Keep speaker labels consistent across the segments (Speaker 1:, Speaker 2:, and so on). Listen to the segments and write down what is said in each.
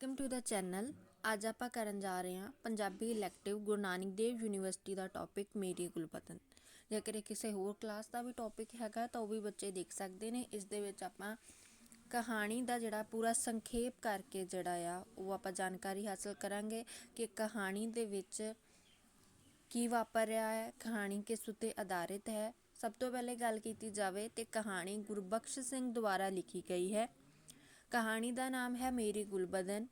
Speaker 1: Welcome to the channel ਅੱਜ ਆਪਾਂ ਕਰਨ ਜਾ ਰਹੇ ਹਾਂ ਪੰਜਾਬੀ ਇਲੈਕਟਿਵ ਗੁਰੂ ਨਾਨਕ ਦੇਵ ਯੂਨੀਵਰਸਿਟੀ ਦਾ ਟੌਪਿਕ ਮੇਰੀ ਗੁਲਬਦਨ। ਜੇਕਰ ਇਹ ਕਿਸੇ ਹੋਰ ਕਲਾਸ ਦਾ ਵੀ ਟੌਪਿਕ ਹੈਗਾ ਤਾਂ ਉਹ ਵੀ ਬੱਚੇ ਦੇਖ ਸਕਦੇ ਨੇ। ਇਸ ਦੇ ਵਿੱਚ ਆਪਾਂ ਕਹਾਣੀ ਦਾ ਜਿਹੜਾ ਪੂਰਾ ਸੰਖੇਪ ਕਰਕੇ ਜਿਹੜਾ ਆ, ਉਹ ਆਪਾਂ ਜਾਣਕਾਰੀ ਹਾਸਲ ਕਰਾਂਗੇ ਕਿ ਕਹਾਣੀ ਦੇ ਵਿੱਚ ਕੀ ਵਾਪਰ ਰਿਹਾ ਹੈ, ਕਹਾਣੀ ਕਿਸ ਉੱਤੇ ਆਧਾਰਿਤ ਹੈ। ਸਭ ਤੋਂ ਪਹਿਲੇ ਗੱਲ ਕੀਤੀ ਜਾਵੇ ਤੇ ਕਹਾਣੀ ਗੁਰਬਖਸ਼ ਸਿੰਘ ਦੁਆਰਾ ਲਿਖੀ ਗਈ ਹੈ। ਕਹਾਣੀ ਦਾ ਨਾਮ ਹੈ ਮੇਰੀ ਗੁਲਬਦਨ।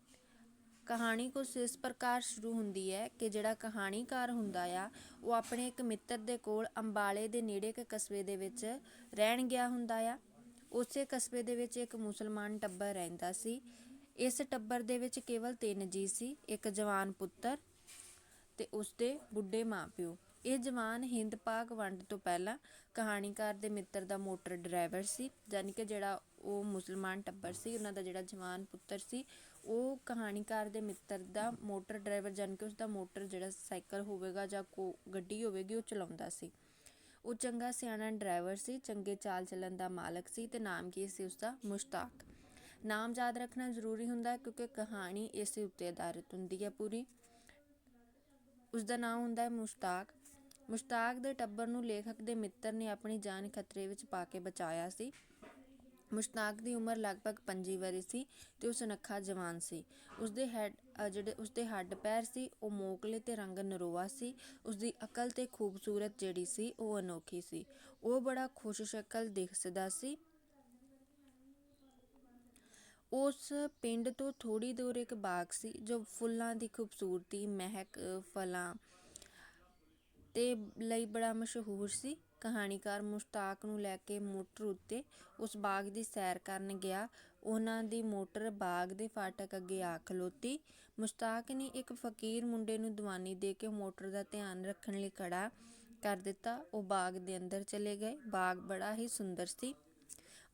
Speaker 1: ਕਹਾਣੀ ਕੁਛ ਇਸ ਪ੍ਰਕਾਰ ਸ਼ੁਰੂ ਹੁੰਦੀ ਹੈ ਕਿ ਜਿਹੜਾ ਕਹਾਣੀਕਾਰ ਹੁੰਦਾ ਆ, ਉਹ ਆਪਣੇ ਇੱਕ ਮਿੱਤਰ ਦੇ ਕੋਲ ਅੰਬਾਲੇ ਦੇ ਨੇੜੇ ਇੱਕ ਕਸਬੇ ਦੇ ਵਿੱਚ ਰਹਿਣ ਗਿਆ ਹੁੰਦਾ ਆ। ਉਸੇ ਕਸਬੇ ਦੇ ਵਿੱਚ ਇੱਕ ਮੁਸਲਮਾਨ ਟੱਬਰ ਰਹਿੰਦਾ ਸੀ। ਇਸ ਟੱਬਰ ਦੇ ਵਿੱਚ ਕੇਵਲ ਤਿੰਨ ਜੀ ਸੀ, ਇੱਕ ਜਵਾਨ ਪੁੱਤਰ ਤੇ ਉਸਦੇ ਬੁੱਢੇ ਮਾਪਿਓ। ਇਹ ਜਵਾਨ ਹਿੰਦ ਪਾਕ ਵੰਡ ਤੋਂ ਪਹਿਲਾਂ ਕਹਾਣੀਕਾਰ ਦੇ ਮਿੱਤਰ ਦਾ ਮੋਟਰ ਡਰਾਈਵਰ ਸੀ ਯਾਨੀ ਕਿ ਜਿਹੜਾ ਉਹ ਮੁਸਲਮਾਨ ਟੱਬਰ ਸੀ, ਉਹਨਾਂ ਦਾ ਜਿਹੜਾ ਜਵਾਨ ਪੁੱਤਰ ਸੀ, ਉਹ ਕਹਾਣੀਕਾਰ ਦੇ ਮਿੱਤਰ ਦਾ ਮੋਟਰ ਡਰਾਈਵਰ ਜਾਣੀ ਕਿ ਉਸਦਾ ਮੋਟਰ ਜਿਹੜਾ ਸਾਈਕਲ ਹੋਵੇਗਾ ਜਾਂ ਕੋ ਗੱਡੀ ਹੋਵੇਗੀ, ਉਹ ਚਲਾਉਂਦਾ ਸੀ। ਉਹ ਚੰਗਾ ਸਿਆਣਾ ਡਰਾਈਵਰ ਸੀ, ਚੰਗੇ ਚਾਲ ਚੱਲਣ ਦਾ ਮਾਲਕ ਸੀ ਤੇ ਨਾਮ ਕੀ ਸੀ ਉਸਦਾ? ਮੁਸ਼ਤਾਕ। ਨਾਮ ਯਾਦ ਰੱਖਣਾ ਜ਼ਰੂਰੀ ਹੁੰਦਾ ਕਿਉਂਕਿ ਕਹਾਣੀ ਇਸੇ ਉੱਤੇ ਆਧਾਰਿਤ ਹੁੰਦੀ ਹੈ ਪੂਰੀ। ਉਸਦਾ ਨਾਮ ਹੁੰਦਾ ਹੈ ਮੁਸ਼ਤਾਕ। ਮੁਸ਼ਤਾਕ ਦੇ ਟੱਬਰ ਨੂੰ ਲੇਖਕ ਦੇ ਮਿੱਤਰ ਨੇ ਆਪਣੀ ਜਾਨ ਖਤਰੇ ਵਿੱਚ ਪਾ ਕੇ ਬਚਾਇਆ ਸੀ। ਮੁਸ਼ਤਾਕ ਦੀ ਉਮਰ ਲਗਭਗ 25 ਵਰ੍ਹੇ ਸੀ ਤੇ ਉਹ ਸੁਨੱਖਾ ਜਵਾਨ ਸੀ। ਉਸਦੇ ਹੈਡ ਜਿਹੜੇ ਉਸਦੇ ਹੱਡ ਪੈਰ ਸੀ, ਉਹ ਮੋਕਲੇ ਤੇ ਰੰਗ ਨਰੋਆ ਸੀ। ਉਸਦੀ ਅਕਲ ਤੇ ਖੂਬਸੂਰਤ ਜਿਹੜੀ ਸੀ, ਉਹ ਅਨੋਖੀ ਸੀ। ਉਹ ਬੜਾ ਖੁਸ਼ ਸ਼ਕਲ ਦਿਖਦਾ ਸੀ। ਉਸ ਪਿੰਡ ਤੋਂ ਥੋੜੀ ਦੂਰ ਇੱਕ ਬਾਗ ਸੀ, ਜੋ ਫੁੱਲਾਂ ਦੀ ਖੂਬਸੂਰਤੀ, ਮਹਿਕ, ਫਲਾਂ ਤੇ ਲਈ ਬੜਾ ਮਸ਼ਹੂਰ ਸੀ। ਕਹਾਣੀਕਾਰ ਮੁਸ਼ਤਾਕ ਨੂੰ ਲੈ ਕੇ ਮੋਟਰ ਉੱਤੇ ਉਸ ਬਾਗ ਦੀ ਸੈਰ ਕਰਨ ਗਿਆ। ਉਹਨਾਂ ਦੀ ਮੋਟਰ ਬਾਗ ਦੇ ਫਾਟਕ ਅੱਗੇ ਆ ਖਲੋਤੀ। ਮੁਸ਼ਤਾਕ ਨੇ ਇੱਕ ਫਕੀਰ ਮੁੰਡੇ ਨੂੰ ਦਵਾਨੀ ਦੇ ਕੇ ਮੋਟਰ ਦਾ ਧਿਆਨ ਰੱਖਣ ਲਈ ਖੜਾ ਕਰ ਦਿੱਤਾ। ਉਹ ਬਾਗ ਦੇ ਅੰਦਰ ਚਲੇ ਗਏ। ਬਾਗ ਬੜਾ ਹੀ ਸੁੰਦਰ ਸੀ।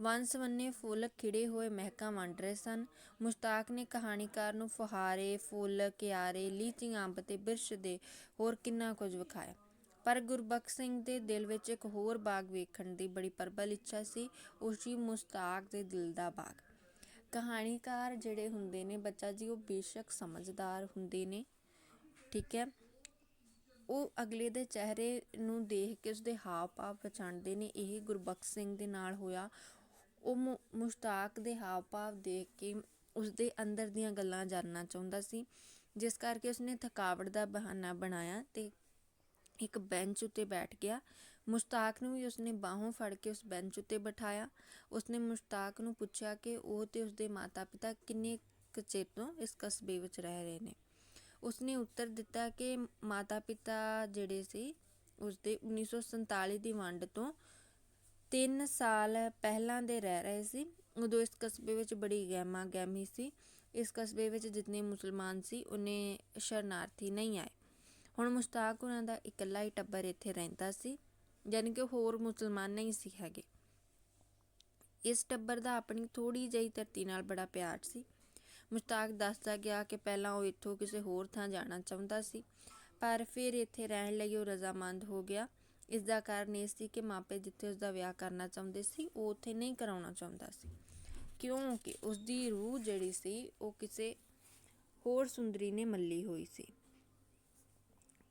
Speaker 1: ਵੰਨ-ਸਵੰਨੇ ਫੁੱਲ ਖਿੜੇ ਹੋਏ ਮਹਿਕਾਂ ਵੰਡ ਰਹੇ ਸਨ। ਮੁਸ਼ਤਾਕ ਨੇ ਕਹਾਣੀਕਾਰ ਨੂੰ ਫੁਹਾਰੇ, ਫੁੱਲ, ਕਿਆਰੇ ਲੀਚੀ ਅੰਬ ਤੇ ਬਿਰਸ਼ ਦੇ ਹੋਰ ਕਿੰਨਾ ਕੁਝ ਵਿਖਾਇਆ। ਪਰ ਗੁਰਬਖਸ਼ ਸਿੰਘ ਦੇ ਦਿਲ ਵਿੱਚ ਇੱਕ ਹੋਰ ਬਾਗ ਵੇਖਣ ਦੀ ਬੜੀ ਪ੍ਰਬਲ ਇੱਛਾ ਸੀ, ਉਹ ਸੀ ਮੁਸ਼ਤਾਕ ਦੇ ਦਿਲ ਦਾ ਬਾਗ। ਕਹਾਣੀਕਾਰ ਜਿਹੜੇ ਹੁੰਦੇ ਨੇ, ਬੱਚਾ ਜੀ, ਉਹ ਬੇਸ਼ੱਕ ਸਮਝਦਾਰ ਹੁੰਦੇ ਨੇ, ਠੀਕ ਹੈ? ਉਹ ਅਗਲੇ ਦੇ ਚਿਹਰੇ ਨੂੰ ਦੇਖ ਕੇ ਉਸਦੇ ਹਾਵ ਭਾਵ ਪਛਾਣਦੇ ਨੇ। ਇਹ ਗੁਰਬਖਸ਼ ਸਿੰਘ ਦੇ ਨਾਲ ਹੋਇਆ। ਉਹ ਮੁਸ਼ਤਾਕ ਦੇ ਹਾਵ ਭਾਵ ਦੇਖ ਕੇ ਉਸਦੇ ਅੰਦਰ ਦੀਆਂ ਗੱਲਾਂ ਜਾਣਨਾ ਚਾਹੁੰਦਾ ਸੀ, ਜਿਸ ਕਰਕੇ ਉਸਨੇ ਥਕਾਵਟ ਦਾ ਬਹਾਨਾ ਬਣਾਇਆ ਤੇ ਇੱਕ ਬੈਂਚ ਉੱਤੇ ਬੈਠ ਗਿਆ। ਮੁਸ਼ਤਾਕ ਨੂੰ ਵੀ ਉਸਨੇ ਬਾਹੋਂ ਫੜ ਕੇ ਉਸ ਬੈਂਚ ਉੱਤੇ ਬਿਠਾਇਆ। ਉਸਨੇ ਮੁਸ਼ਤਾਕ ਨੂੰ ਪੁੱਛਿਆ ਕਿ ਉਹ ਤੇ ਉਸਦੇ ਮਾਤਾ-ਪਿਤਾ ਕਿੰਨੇ ਚਿਰ ਤੋਂ ਇਸ ਕਸਬੇ ਵਿੱਚ ਰਹਿ ਰਹੇ ਨੇ? ਉਸਨੇ ਉੱਤਰ ਦਿੱਤਾ ਕਿ ਮਾਤਾ-ਪਿਤਾ ਜਿਹੜੇ ਸੀ, ਉਸਦੇ 1947 ਦੀ ਵੰਡ ਤੋਂ 3 ਸਾਲ ਪਹਿਲਾਂ ਦੇ ਰਹਿ ਰਹੇ ਸੀ। ਉਦੋਂ ਇਸ ਕਸਬੇ ਵਿੱਚ ਬੜੀ ਗਹਿਮਾ ਗਹਿਮੀ ਸੀ। ਇਸ ਕਸਬੇ ਵਿੱਚ ਜਿੰਨੇ ਮੁਸਲਮਾਨ ਸੀ, ਉਹਨੇ ਸ਼ਰਨਾਰਥੀ ਨਹੀਂ ਆਏ। ਹੁਣ ਮੁਸ਼ਤਾਕ ਉਹਨਾਂ ਦਾ ਇਕੱਲਾ ਹੀ ਟੱਬਰ ਇੱਥੇ ਰਹਿੰਦਾ ਸੀ ਯਾਨੀ ਕਿ ਹੋਰ ਮੁਸਲਮਾਨ ਨਹੀਂ ਸੀ ਹੈਗੇ। ਇਸ ਟੱਬਰ ਦਾ ਆਪਣੀ ਥੋੜੀ ਜਿਹੀ ਧਰਤੀ ਨਾਲ ਬੜਾ ਪਿਆਰ ਸੀ। ਮੁਸ਼ਤਾਕ ਦੱਸਦਾ ਗਿਆ ਕਿ ਪਹਿਲਾਂ ਉਹ ਇੱਥੋਂ ਕਿਸੇ ਹੋਰ ਥਾਂ ਜਾਣਾ ਚਾਹੁੰਦਾ ਸੀ, ਪਰ ਫਿਰ ਇੱਥੇ ਰਹਿਣ ਲਈ ਉਹ ਰਜ਼ਾਮੰਦ ਹੋ ਗਿਆ। ਇਸ ਦਾ ਕਾਰਨ ਇਹ ਸੀ ਕਿ ਮਾਪੇ ਜਿੱਥੇ ਉਸ ਦਾ ਵਿਆਹ ਕਰਨਾ ਚਾਹੁੰਦੇ ਸੀ, ਉਹ ਉੱਥੇ ਨਹੀਂ ਕਰਾਉਣਾ ਚਾਹੁੰਦਾ ਸੀ। ਕਿਉਂਕਿ ਉਸ ਦੀ ਰੂਹ ਜਿਹੜੀ ਸੀ, ਉਹ ਕਿਸੇ ਹੋਰ ਸੁੰਦਰੀ ਨੇ ਮੱਲੀ ਹੋਈ ਸੀ।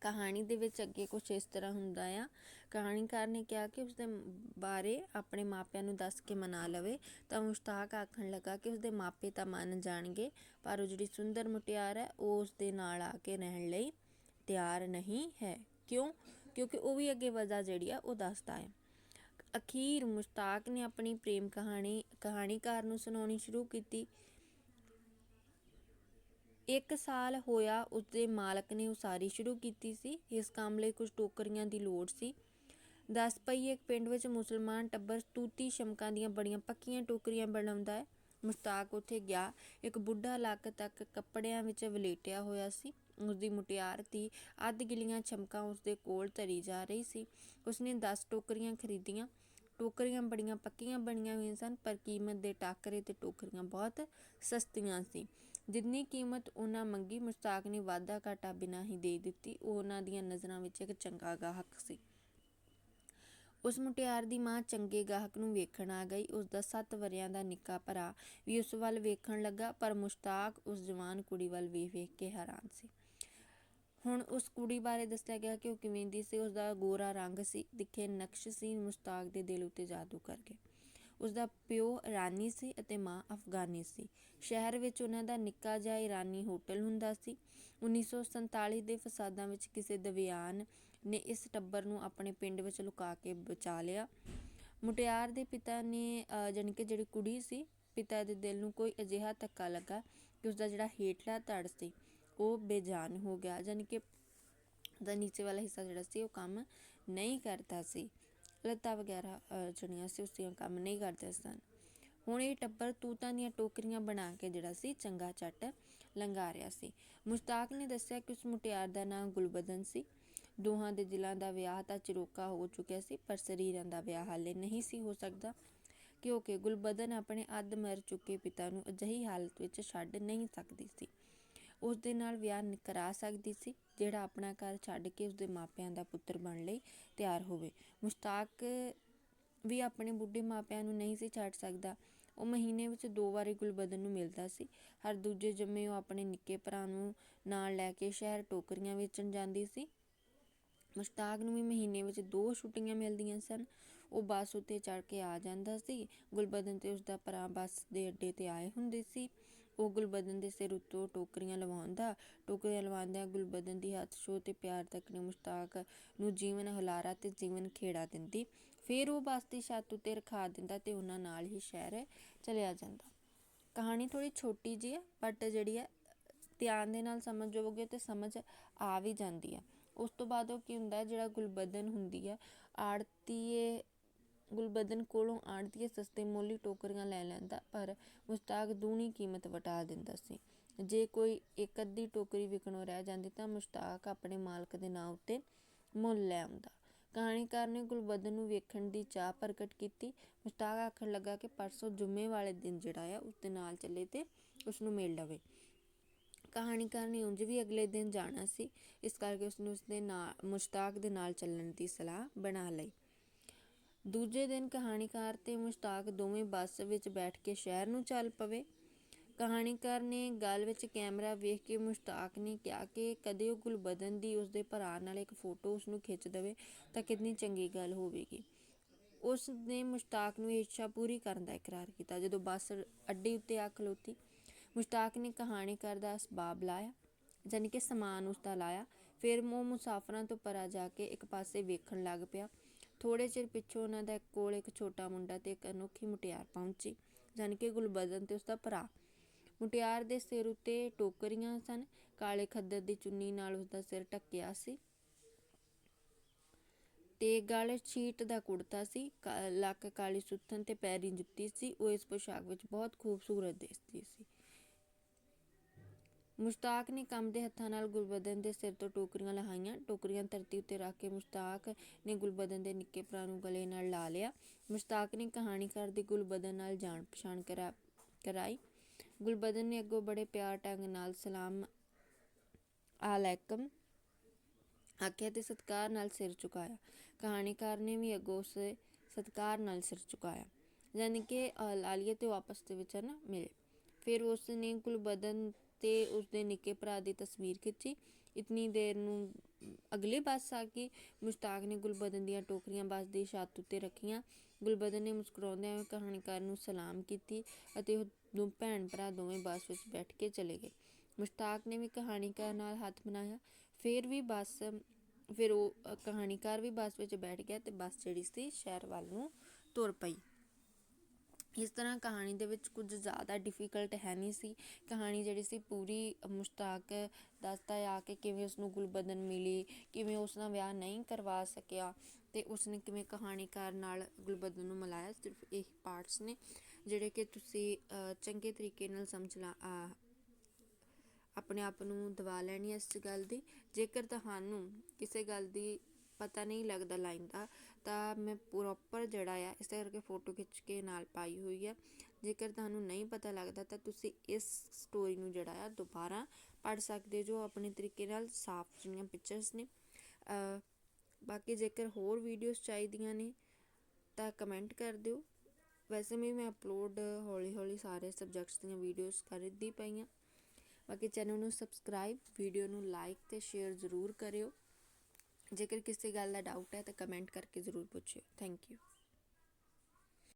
Speaker 1: ਕਹਾਣੀ ਦੇ ਵਿੱਚ ਅੱਗੇ ਕੁਝ ਇਸ ਤਰ੍ਹਾਂ ਹੁੰਦਾ ਆ। ਕਹਾਣੀਕਾਰ ਨੇ ਕਿਹਾ ਕਿ ਉਸਦੇ ਬਾਰੇ ਆਪਣੇ ਮਾਪਿਆਂ ਨੂੰ ਦੱਸ ਕੇ ਮਨਾ ਲਵੇ ਤਾਂ ਮੁਸ਼ਤਾਕ ਆਖਣ ਲੱਗਾ ਕਿ ਉਸਦੇ ਮਾਪੇ ਤਾਂ ਮੰਨ ਜਾਣਗੇ, ਪਰ ਉਹ ਜਿਹੜੀ ਸੁੰਦਰ ਮੁਟਿਆਰ ਹੈ, ਉਹ ਉਸਦੇ ਨਾਲ ਆ ਕੇ ਰਹਿਣ ਲਈ ਤਿਆਰ ਨਹੀਂ ਹੈ। ਕਿਉਂ? ਕਿਉਂਕਿ ਉਹ ਵੀ ਅੱਗੇ ਵਜ੍ਹਾ ਜਿਹੜੀ ਆ, ਉਹ ਦੱਸਦਾ ਹੈ ਅਖੀਰ ਮੁਸ਼ਤਾਕ ਨੇ ਆਪਣੀ ਪ੍ਰੇਮ ਕਹਾਣੀ, ਕਹਾਣੀਕਾਰ ਨੂੰ ਸੁਣਾਉਣੀ ਸ਼ੁਰੂ ਕੀਤੀ। ਇੱਕ ਸਾਲ ਹੋਇਆ ਉਸਦੇ ਮਾਲਕ ਨੇ ਉਸਾਰੀ ਸ਼ੁਰੂ ਕੀਤੀ ਸੀ। ਇਸ ਕੰਮ ਲਈ ਕੁਝ ਟੋਕਰੀਆਂ ਦੀ ਲੋੜ ਸੀ। ਦਸ ਪਈ ਇੱਕ ਪਿੰਡ ਵਿੱਚ ਮੁਸਲਮਾਨ ਟੱਬਰ ਤੂਤੀ ਸ਼ਮਕਾਂ ਦੀਆਂ ਬੜੀਆਂ ਪੱਕੀਆਂ ਟੋਕਰੀਆਂ ਬਣਾਉਂਦਾ ਹੈ। ਮੁਸ਼ਤਾਕ ਉੱਥੇ ਗਿਆ। ਇੱਕ ਬੁੱਢਾ ਲੱਕ ਤੱਕ ਕੱਪੜਿਆਂ ਵਿੱਚ ਵਲੇਟਿਆ ਹੋਇਆ ਸੀ। ਉਸਦੀ ਮੁਟਿਆਰ ਦੀ ਅੱਧ ਗਿਲੀਆਂ ਚਮਕਾਂ ਉਸਦੇ ਕੋਲ ਧਰੀ ਜਾ ਰਹੀ ਸੀ। ਉਸਨੇ 10 ਟੋਕਰੀਆਂ ਖਰੀਦੀਆਂ। ਟੋਕਰੀਆਂ ਬੜੀਆਂ ਪੱਕੀਆਂ ਬਣੀਆਂ ਹੋਈਆਂ ਸਨ, ਪਰ ਕੀਮਤ ਦੇ ਟਾਕਰੇ ਤੇ ਟੋਕਰੀਆਂ ਬਹੁਤ ਸਸਤੀਆਂ ਸੀ। ਜਿੰਨੀ ਕੀਮਤ ਉਹਨਾਂ ਮੰਗੀ, ਮੁਸ਼ਤਾਕ ਨੇ ਵਾਧਾ ਘਾਟਾ ਬਿਨਾਂ ਹੀ ਦੇ ਦਿੱਤੀ। ਉਹ ਉਹਨਾਂ ਦੀਆਂ ਨਜ਼ਰਾਂ ਵਿੱਚ ਇੱਕ ਚੰਗਾ ਗਾਹਕ ਸੀ। ਉਸ ਮੁਟਿਆਰ ਦੀ ਮਾਂ ਚੰਗੇ ਗਾਹਕ ਨੂੰ ਵੇਖਣ ਆ ਗਈ। ਉਸ ਦਾ 7 ਵਰਿਆਂ ਦਾ ਨਿੱਕਾ ਭਰਾ ਵੀ ਉਸ ਵੱਲ ਵੇਖਣ ਲੱਗਾ, ਪਰ ਮੁਸ਼ਤਾਕ ਉਸ ਜਵਾਨ ਕੁੜੀ ਵੱਲ ਵੇਖ ਵੇਖ ਕੇ ਹੈਰਾਨ ਸੀ। ਹੁਣ ਉਸ ਕੁੜੀ ਬਾਰੇ ਦੱਸਿਆ ਗਿਆ ਕਿ ਉਹ ਕਿਵੇਂ ਦੀ ਸੀ, ਉਸ ਦਾ ਗੋਰਾ ਰੰਗ ਸੀ, ਦਿਖੇ ਨਕਸ਼ ਸੀ, ਮੁਸ਼ਤਾਕ ਦੇ ਦਿਲ ਉੱਤੇ ਜਾਦੂ ਕਰ ਗਏ। ਉਸ ਦਾ ਪਿਓ ਇਰਾਨੀ ਸੀ ਅਤੇ ਮਾਂ ਅਫਗਾਨੀ ਸੀ। ਸ਼ਹਿਰ ਵਿੱਚ ਉਹਨਾਂ ਦਾ ਨਿੱਕਾ ਜਿਹਾ ਇਰਾਨੀ ਹੋਟਲ ਹੁੰਦਾ ਸੀ। 1947 ਦੇ ਫਸਾਦਾਂ ਵਿੱਚ ਕਿਸੇ ਦਵਿਆਨ ਨੇ ਇਸ ਟੱਬਰ ਨੂੰ ਆਪਣੇ ਪਿੰਡ ਵਿੱਚ ਲੁਕਾ ਕੇ ਬਚਾ ਲਿਆ। ਮੁਟਿਆਰ ਦੇ ਪਿਤਾ ਨੇ ਜਾਣੀ ਕਿ ਜਿਹੜੀ ਕੁੜੀ ਸੀ, ਪਿਤਾ ਦੇ ਦਿਲ ਨੂੰ ਕੋਈ ਅਜਿਹਾ ਧੱਕਾ ਲੱਗਾ ਕਿ ਉਸ ਦਾ ਜਿਹੜਾ ਹੇਠਲਾ ਧੜ ਸੀ, ਉਹ ਬੇਜਾਨ ਹੋ ਗਿਆ। ਯਾਨੀ ਕਿ ਦਾ ਨੀਚੇ ਵਾਲਾ ਹਿੱਸਾ ਜਿਹੜਾ ਸੀ, ਉਹ ਕੰਮ ਨਹੀਂ ਕਰਦਾ ਸੀ। ਲੱਤਾਂ ਵਗੈਰਾ ਜਿਹੜੀਆਂ ਸੀ ਉਸਦੀਆਂ ਕੰਮ ਨਹੀਂ ਕਰਦੇ ਸਨ ਹੁਣ ਇਹ ਟੱਬਰ ਤੂਤਾਂ ਦੀਆਂ ਟੋਕਰੀਆਂ ਬਣਾ ਕੇ ਜਿਹੜਾ ਸੀ, ਚੰਗਾ ਚੱਟ ਲੰਘਾ ਰਿਹਾ ਸੀ। ਮੁਸ਼ਤਾਕ ਨੇ ਦੱਸਿਆ ਕਿ ਉਸ ਮੁਟਿਆਰ ਦਾ ਨਾਮ ਗੁਲਬਦਨ ਸੀ। ਦੋਹਾਂ ਦੇ ਦਿਲਾਂ ਦਾ ਵਿਆਹ ਤਾਂ ਚਿਰੋਕਾ ਹੋ ਚੁੱਕਿਆ ਸੀ, ਪਰ ਸਰੀਰਾਂ ਦਾ ਵਿਆਹ ਹਾਲੇ ਨਹੀਂ ਸੀ ਹੋ ਸਕਦਾ, ਕਿਉਂਕਿ ਗੁਲਬਦਨ ਆਪਣੇ ਅੱਧ ਮਰ ਚੁੱਕੇ ਪਿਤਾ ਨੂੰ ਅਜਿਹੀ ਹਾਲਤ ਵਿੱਚ ਛੱਡ ਨਹੀਂ ਸਕਦੀ ਸੀ। ਉਸ ਦੇ ਨਾਲ ਵਿਆਹ ਕਰਾ ਸਕਦੀ ਸੀ, ਜਿਹੜਾ ਆਪਣਾ ਘਰ ਛੱਡ ਕੇ ਉਸਦੇ ਮਾਪਿਆਂ ਦਾ ਪੁੱਤਰ ਬਣਨ ਲਈ ਤਿਆਰ ਹੋਵੇ। ਮੁਸ਼ਤਾਕ ਵੀ ਆਪਣੇ ਬੁੱਢੇ ਮਾਪਿਆਂ ਨੂੰ ਨਹੀਂ ਸੀ ਛੱਡ ਸਕਦਾ। ਉਹ ਮਹੀਨੇ ਵਿੱਚ ਦੋ ਵਾਰੀ ਗੁਲਬਦਨ ਨੂੰ ਮਿਲਦਾ ਸੀ। ਹਰ ਦੂਜੇ ਜੰਮੇ ਉਹ ਆਪਣੇ ਨਿੱਕੇ ਭਰਾ ਨੂੰ ਨਾਲ ਲੈ ਕੇ ਸ਼ਹਿਰ ਟੋਕਰੀਆਂ ਵੇਚਣ ਜਾਂਦੀ ਸੀ। ਮੁਸ਼ਤਾਕ ਨੂੰ ਵੀ ਮਹੀਨੇ ਵਿੱਚ ਦੋ ਛੁੱਟੀਆਂ ਮਿਲਦੀਆਂ ਸਨ। ਉਹ ਬੱਸ ਉੱਤੇ ਚੜ ਕੇ ਆ ਜਾਂਦਾ ਸੀ। ਗੁਲਬਦਨ ਤੇ ਉਸ ਦਾ ਭਰਾ ਬੱਸ ਦੇ ਅੱਡੇ ਤੇ ਆਏ ਹੁੰਦੇ ਸੀ। ਉਹ ਗੁਲਬਦਨ ਦੇ ਸਿਰ ਉੱਤੋਂ ਟੋਕਰੀਆਂ ਲਵਾਉਂਦਾ, ਟੋਕਰੀਆਂ ਲਵਾਉਂਦਿਆਂ ਗੁਲਬਦਨ ਦੀ ਹੱਥ ਛੋਹ ਤੇ ਪਿਆਰ ਤੱਕ ਨੇ ਮੁਸ਼ਤਾਕ ਨੂੰ ਜੀਵਨ ਹਲਾਰਾ ਤੇ ਜੀਵਨ ਖੇੜਾ ਦਿੰਦੀ। ਫਿਰ ਉਹ ਬੱਸ ਦੀ ਛੱਤ ਉੱਤੇ ਰਖਾ ਦਿੰਦਾ ਤੇ ਉਹਨਾਂ ਨਾਲ ਹੀ ਸ਼ਹਿਰ ਚਲਿਆ ਜਾਂਦਾ। ਕਹਾਣੀ ਥੋੜੀ ਛੋਟੀ ਜੀ ਹੈ ਬਟ ਜਿਹੜੀ ਹੈ ਧਿਆਨ ਦੇ ਨਾਲ ਸਮਝ ਜਾਓਗੇ ਤੇ ਸਮਝ ਆ ਵੀ ਜਾਂਦੀ ਹੈ ਉਸ ਤੋਂ ਬਾਅਦ ਉਹ ਕੀ ਹੁੰਦਾ, ਜਿਹੜਾ ਗੁਲਬਦਨ ਹੁੰਦੀ ਹੈ ਆੜਤੀਏ ਗੁਲਬਦਨ ਕੋਲੋਂ ਆੜਤੀਏ ਸਸਤੇ ਮੋਲੀ ਟੋਕਰੀਆਂ ਲੈ ਲੈਂਦਾ, ਪਰ ਮੁਸ਼ਤਾਕ ਦੂਣੀ ਕੀਮਤ ਵਟਾ ਦਿੰਦਾ ਸੀ। ਜੇ ਕੋਈ ਇੱਕ ਅੱਧੀ ਟੋਕਰੀ ਵਿਕਣੋਂ ਰਹਿ ਜਾਂਦੀ ਤਾਂ ਮੁਸ਼ਤਾਕ ਆਪਣੇ ਮਾਲਕ ਦੇ ਨਾਂ ਉੱਤੇ ਮੁੱਲ ਲੈ ਆਉਂਦਾ। ਕਹਾਣੀਕਾਰ ਨੇ ਗੁਲਬਦਨ ਨੂੰ ਵੇਖਣ ਦੀ ਚਾਹ ਪ੍ਰਗਟ ਕੀਤੀ। ਮੁਸ਼ਤਾਕ ਆਖਣ ਲੱਗਾ ਕਿ ਪਰਸੋਂ ਜੁਮੇ ਵਾਲੇ ਦਿਨ ਜਿਹੜਾ ਆ, ਉਸ ਦੇ ਨਾਲ ਚੱਲੇ ਤੇ ਉਸ ਨੂੰ ਮਿਲ ਲਵੇ। ਕਹਾਣੀਕਾਰ ਨੇ ਉਂਝ ਵੀ ਅਗਲੇ ਦਿਨ ਜਾਣਾ ਸੀ। ਇਸ ਕਰਕੇ ਉਸਨੇ ਉਸਦੇ ਨਾਲ, ਮੁਸ਼ਤਾਕ ਦੇ ਨਾਲ ਚੱਲਣ ਦੀ ਸਲਾਹ ਬਣਾ ਲਈ। ਦੂਜੇ ਦਿਨ ਕਹਾਣੀਕਾਰ ਤੇ ਮੁਸ਼ਤਾਕ ਦੋਵੇਂ ਬੱਸ ਵਿੱਚ ਬੈਠ ਕੇ ਸ਼ਹਿਰ ਨੂੰ ਚੱਲ ਪਵੇ। ਕਹਾਣੀਕਾਰ ਨੇ ਗੱਲ ਵਿੱਚ ਕੈਮਰਾ ਵੇਖ ਕੇ ਮੁਸ਼ਤਾਕ ਨੇ ਕਿਹਾ ਕਿ ਕਦੇ ਉਹ ਗੁਲਬਦਨ ਦੀ ਉਸਦੇ ਭਰਾ ਨਾਲ ਇੱਕ ਫੋਟੋ ਉਸ ਨੂੰ ਖਿੱਚ ਦੇਵੇ ਤਾਂ ਕਿੰਨੀ ਚੰਗੀ ਗੱਲ ਹੋਵੇਗੀ। ਉਸ ਨੇ ਮੁਸ਼ਤਾਕ ਨੂੰ ਇਹ ਇੱਛਾ ਪੂਰੀ ਕਰਨ ਦਾ ਇਕਰਾਰ ਕੀਤਾ। ਜਦੋਂ ਬੱਸ ਅੱਡੇ ਉੱਤੇ ਆ ਖਲੋਤੀ, ਮੁਸ਼ਤਾਕ ਨੇ ਕਹਾਣੀਕਾਰ ਦਾ ਸਬਾਬ ਲਾਇਆ ਜਾਨੀ ਕਿ ਸਮਾਨ ਉਸ ਦਾ ਲਾਇਆ। ਫਿਰ ਉਹ ਮੁਸਾਫਰਾਂ ਤੋਂ ਪਰਾ ਜਾ ਕੇ ਇੱਕ ਪਾਸੇ ਵੇਖਣ ਲੱਗ ਪਿਆ। ਥੋੜੇ ਚਿਰ ਪਿੱਛੋਂ ਉਹਨਾਂ ਦਾ ਕੋਲ ਇੱਕ ਛੋਟਾ ਮੁੰਡਾ ਤੇ ਇੱਕ ਅਨੋਖੀ ਮੁਟਿਆਰ ਪਹੁੰਚੀ ਜਾਨੀ ਕਿ ਗੁਲਬਦਨ ਤੇ ਉਸਦਾ ਭਰਾ। ਮੁਟਿਆਰ ਦੇ ਸਿਰ ਉੱਤੇ ਟੋਕਰੀਆਂ ਸਨ, ਕਾਲੇ ਖੱਦਰ ਦੀ ਚੁੰਨੀ ਨਾਲ ਉਸਦਾ ਸਿਰ ਢੱਕਿਆ ਸੀ ਤੇ ਗਾਲੇ ਛੀਟ ਦਾ ਕੁੜਤਾ ਸੀ ਲੱਕ ਕਾਲੀ ਸੁੱਥਨ ਤੇ ਪੈਰੀ ਜੁੱਤੀ ਸੀ, ਉਹ ਇਸ ਪੋਸ਼ਾਕ ਵਿੱਚ ਬਹੁਤ ਖੂਬਸੂਰਤ ਦਿਸਦੀ ਸੀ। ਮੁਸ਼ਤਾਕ ਨੇ ਕੰਮ ਦੇ ਹੱਥਾਂ ਨਾਲ ਗੁਲਬਦਨ ਦੇ ਸਿਰ ਤੋਂ ਟੋਕਰੀਆਂ ਲਹਾਈਆਂ। ਟੋਕਰੀਆਂ ਧਰਤੀ ਉੱਤੇ ਰੱਖ ਕੇ ਮੁਸ਼ਤਾਕ ਨੇ ਗੁਲਬਦਨ ਦੇ ਨਿੱਕੇ ਭਰਾ ਨੂੰ ਗਲੇ ਨਾਲ ਲਾ ਲਿਆ। ਮੁਸ਼ਤਾਕ ਨੇ ਕਹਾਣੀਕਾਰ ਦੀ ਗੁਲਬਦਨ ਨਾਲ ਜਾਣ ਪਛਾਣ ਕਰਾ, ਕਰਾਈ। ਗੁਲਬਦਨ ਨੇ ਅੱਗੋਂ ਬੜੇ ਪਿਆਰ ਢੰਗ ਨਾਲ ਸਲਾਮ ਆਲੈਕਮ ਆਖਿਆ ਤੇ ਸਤਕਾਰ ਨਾਲ ਸਿਰ ਝੁਕਾਇਆ। ਕਹਾਣੀਕਾਰ ਨੇ ਵੀ ਅੱਗੋਂ ਉਸ ਸਤਕਾਰ ਨਾਲ ਸਿਰ ਝੁਕਾਇਆ ਯਾਨੀ ਕਿ ਲਾਲੀਏ ਤੇ ਵਾਪਸ ਦੇ ਵਿੱਚ ਨਾ ਮਿਲੇ। ਫਿਰ ਉਸ ਨੇ ਗੁਲਬਦਨ ਤੇ ਉਸਦੇ ਨਿੱਕੇ ਭਰਾ ਦੀ ਤਸਵੀਰ ਖਿੱਚੀ। ਇਤਨੀ ਦੇਰ ਨੂੰ ਅਗਲੇ ਬੱਸ ਆ ਗਈ ਮੁਸ਼ਤਾਕ ਨੇ ਗੁਲਬਦਨ ਦੀਆਂ ਟੋਕਰੀਆਂ ਬੱਸ ਦੀ ਛੱਤ ਉੱਤੇ ਰੱਖੀਆਂ। ਗੁਲਬਦਨ ਨੇ ਮੁਸਕਰਾਉਂਦਿਆਂ ਹੋਏ ਕਹਾਣੀਕਾਰ ਨੂੰ ਸਲਾਮ ਕੀਤੀ ਅਤੇ ਉਹ ਦੋ ਭੈਣ ਭਰਾ ਦੋਵੇਂ ਬੱਸ ਵਿੱਚ ਬੈਠ ਕੇ ਚਲੇ ਗਏ। ਮੁਸ਼ਤਾਕ ਨੇ ਵੀ ਕਹਾਣੀਕਾਰ ਨਾਲ ਹੱਥ ਬਣਾਇਆ ਫਿਰ ਵੀ ਬੱਸ, ਫਿਰ ਉਹ ਕਹਾਣੀਕਾਰ ਵੀ ਬੱਸ ਵਿੱਚ ਬੈਠ ਗਿਆ ਤੇ ਬੱਸ ਜਿਹੜੀ ਸੀ ਸ਼ਹਿਰ ਵੱਲ ਨੂੰ ਤੁਰ ਪਈ। ਇਸ ਤਰ੍ਹਾਂ ਕਹਾਣੀ ਦੇ ਵਿੱਚ ਕੁਝ ਜ਼ਿਆਦਾ ਡਿਫੀਕਲਟ ਹੈ ਨਹੀਂ ਸੀ। ਕਹਾਣੀ ਜਿਹੜੀ ਸੀ ਪੂਰੀ ਮੁਸ਼ਤਾਕ ਦੱਸਦਾ ਆ ਕਿ ਕਿਵੇਂ ਉਸਨੂੰ ਗੁਲਬਦਨ ਮਿਲੀ, ਕਿਵੇਂ ਉਸ ਨਾਲ ਵਿਆਹ ਨਹੀਂ ਕਰਵਾ ਸਕਿਆ ਅਤੇ ਉਸਨੇ ਕਿਵੇਂ ਕਹਾਣੀਕਾਰ ਨਾਲ ਗੁਲਬਦਨ ਨੂੰ ਮਿਲਾਇਆ। ਸਿਰਫ ਇਹ ਪਾਰਟਸ ਨੇ ਜਿਹੜੇ ਕਿ ਤੁਸੀਂ ਚੰਗੇ ਤਰੀਕੇ ਨਾਲ ਸਮਝ ਲਾ ਆਪਣੇ ਆਪ ਨੂੰ ਦਵਾ ਲੈਣੀ ਇਸ ਗੱਲ ਦੀ। ਜੇਕਰ ਤੁਹਾਨੂੰ ਕਿਸੇ ਗੱਲ ਦੀ ਪਤਾ ਨਹੀਂ ਲੱਗਦਾ ਲਾਈਨ ਦਾ, ਤਾਂ ਮੈਂ ਪ੍ਰੋਪਰ ਜਿਹੜਾ ਆ, ਇਸ ਕਰਕੇ ਫੋਟੋ ਖਿੱਚ ਕੇ ਨਾਲ ਪਾਈ ਹੋਈ ਆ। ਜੇਕਰ ਤੁਹਾਨੂੰ ਨਹੀਂ ਪਤਾ ਲੱਗਦਾ, ਤਾਂ ਤੁਸੀਂ ਇਸ ਸਟੋਰੀ ਨੂੰ ਜਿਹੜਾ ਆ ਦੁਬਾਰਾ ਪੜ ਸਕਦੇ ਜੋ ਆਪਣੇ ਤਰੀਕੇ ਨਾਲ ਸਾਫ਼ ਜਿਹੀਆਂ ਪਿਕਚਰਸ ਨੇ। ਬਾਕੀ ਜੇਕਰ ਹੋਰ ਵੀਡੀਓਜ਼ ਚਾਹੀਦੀਆਂ ਨੇ, ਤਾਂ ਕਮੈਂਟ ਕਰ ਦਿਓ। ਵੈਸੇ ਵੀ ਮੈਂ ਅਪਲੋਡ ਹੌਲੀ ਹੌਲੀ ਸਾਰੇ ਸਬਜੈਕਟਸ ਦੀਆਂ ਵੀਡੀਓਜ਼ ਕਰਦੀ ਪਈ ਆ। ਬਾਕੀ ਚੈਨਲ ਨੂੰ ਸਬਸਕ੍ਰਾਈਬ ਵੀਡੀਓ ਨੂੰ ਲਾਈਕ ਤੇ ਸ਼ੇਅਰ ਜ਼ਰੂਰ ਕਰਿਓ। ਜੇਕਰ ਕਿਸੇ ਗੱਲ ਦਾ ਡਾਊਟ ਹੈ ਤਾਂ ਕਮੈਂਟ ਕਰਕੇ ਜ਼ਰੂਰ ਪੁੱਛਿਓ। Thank you